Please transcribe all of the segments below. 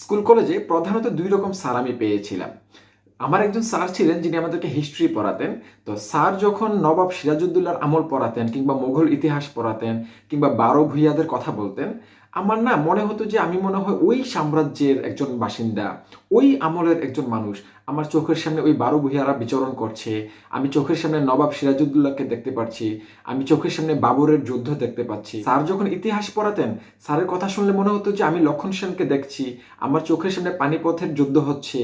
School কলেজে প্রধানত দুই রকম স্যার আমি পেয়েছিলাম। আমার একজন স্যার ছিলেন যিনি আমাদেরকে হিস্ট্রি পড়াতেন। তো স্যার যখন নবাব সিরাজউদ্দৌলার আমল পড়াতেন কিংবা মোগল ইতিহাস পড়াতেন কিংবা বারো ভূঁইয়াদের কথা বলতেন, আমার না মনে হতো যে আমি মনে হয় ওই সাম্রাজ্যের একজন বাসিন্দা, ওই আমলের একজন মানুষ। আমার চোখের সামনে ওই বারো ভূঁইয়ারা বিচরণ করছে, আমি চোখের সামনে নবাব সিরাজউদ্দৌলাকে দেখতে পাচ্ছি, আমি চোখের সামনে বাবরের যুদ্ধ দেখতে পাচ্ছি। স্যার যখন ইতিহাস পড়াতেন, স্যারের কথা শুনলে মনে হতো যে আমি লক্ষণ সেনকে দেখছি, আমার চোখের সামনে পানিপথের যুদ্ধ হচ্ছে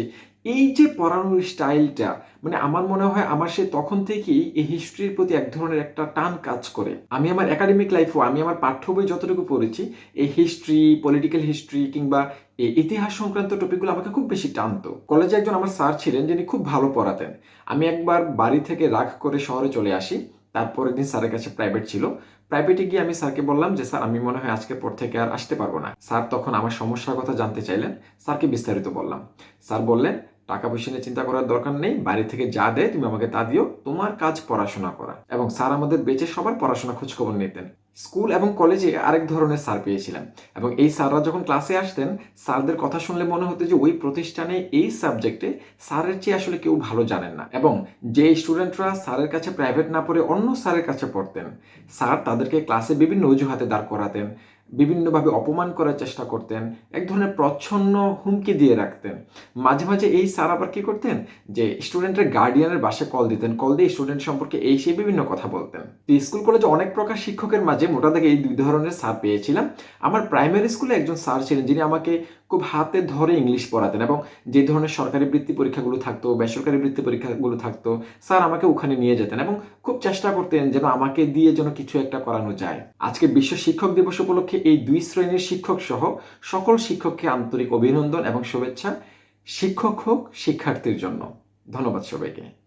এই যে পড়ানোর স্টাইলটা মানে আমার মনে হয় আমার সে তখন থেকেই এই হিস্ট্রির প্রতি এক ধরনের একটা টান কাজ করে। আমি আমার একাডেমিক লাইফও আমি আমার পাঠ্য বই যতটুকু পড়েছি, এই হিস্ট্রি পলিটিক্যাল হিস্ট্রি কিংবা এই ইতিহাস সংক্রান্ত টপিকগুলো আমাকে খুব বেশি টানতো। কলেজে একজন আমার স্যার ছিলেন, যিনি খুব ভালো পড়াতেন। আমি একবার বাড়ি থেকে রাগ করে শহরে চলে আসি, তারপরের দিন স্যারের কাছে প্রাইভেট ছিল। প্রাইভেটে গিয়ে আমি স্যারকে বললাম যে, স্যার, আমি মনে হয় আজকের পর থেকে আর আসতে পারব না। স্যার তখন আমার সমস্যার কথা জানতে চাইলেন, স্যারকে বিস্তারিত বললাম। স্যার বললেন টাকা পয়সা নিয়ে চিন্তা করার দরকার নেই, বাড়ি থেকে যা দেয় তুমি আমাকে তা দিও। তোমার কাজ পড়াশোনা করা। এবং স্যার আমাদের বেঁচে সবার পড়াশোনা খোঁজখবর নিতেন। স্কুল এবং কলেজে আরেক ধরনের স্যার পেয়েছিলাম। এবং এই স্যাররা যখন ক্লাসে আসতেন, স্যারদের কথা শুনলে মনে হতো যে ওই প্রতিষ্ঠানে এই সাবজেক্টে স্যারের চেয়ে আসলে কেউ ভালো জানেন না। এবং যে স্টুডেন্টরা স্যারের কাছে প্রাইভেট না পড়ে অন্য স্যারের কাছে পড়তেন, স্যার তাদেরকে ক্লাসে বিভিন্ন অজুহাতে দাঁড় করাতেন, বিভিন্নভাবে অপমান করার চেষ্টা করতেন, এক ধরনের প্রচ্ছন্ন হুমকি দিয়ে রাখতেন। মাঝে মাঝে এই স্যার আবার কি করতেন? যে স্টুডেন্টের গার্ডিয়ানের বাসে কল দিতেন, কল দিয়ে স্টুডেন্ট সম্পর্কে এই সেই বিভিন্ন কথা বলতেন। স্কুল কলেজে অনেক প্রকার শিক্ষকের মাঝে মোটা দাগে এই দুই ধরনের স্যার পেয়েছিলাম। আমার প্রাইমারি স্কুলে একজন স্যার ছিলেন যিনি আমাকে খুব হাতে ধরে ইংলিশ পড়াতেন এবং যে ধরনের সরকারি বৃত্তি পরীক্ষাগুলো থাকতো, বেসরকারি বৃত্তি পরীক্ষাগুলো থাকতো স্যার আমাকে ওখানে নিয়ে যেতেন এবং খুব চেষ্টা করতেন যেন আমাকে দিয়ে যেন কিছু একটা করানো যায়। আজকে বিশ্ব শিক্ষক দিবস উপলক্ষে এই দুই শ্রেণির শিক্ষক সহ সকল শিক্ষককে আন্তরিক অভিনন্দন এবং শুভেচ্ছা। শিক্ষক হোক শিক্ষার্থীর জন্য। ধন্যবাদ সবাইকে।